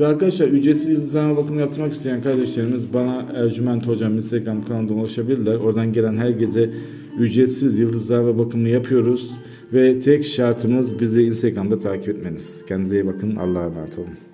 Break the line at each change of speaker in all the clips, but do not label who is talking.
Ve arkadaşlar ücretsiz yıldızlama bakımı yaptırmak isteyen kardeşlerimiz bana Ercüment Hocam Instagram kanalından ulaşabilirler. Oradan gelen herkese ücretsiz yıldızlama bakımı yapıyoruz. Ve tek şartımız bizi Instagram'da takip etmeniz. Kendinize iyi bakın. Allah'a emanet olun.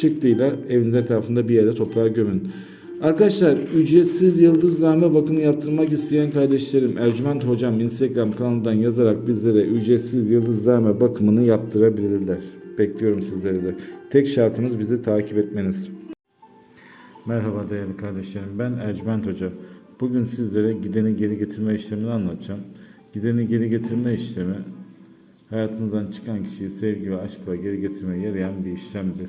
çıktıyla evin etrafında bir yere toprağa gömün. Arkadaşlar ücretsiz yıldızlame bakımı yaptırmak isteyen kardeşlerim Ercüment Hocam Instagram kanalından yazarak bizlere ücretsiz yıldızlame bakımını yaptırabilirler. Bekliyorum sizleri de. Tek şartımız bizi takip etmeniz. Merhaba değerli kardeşlerim ben Ercüment Hoca. Bugün sizlere gideni geri getirme işlemini anlatacağım. Gideni geri getirme işlemi hayatınızdan çıkan kişiyi sevgi ve aşkla geri getirmeye yarayan bir işlemdir.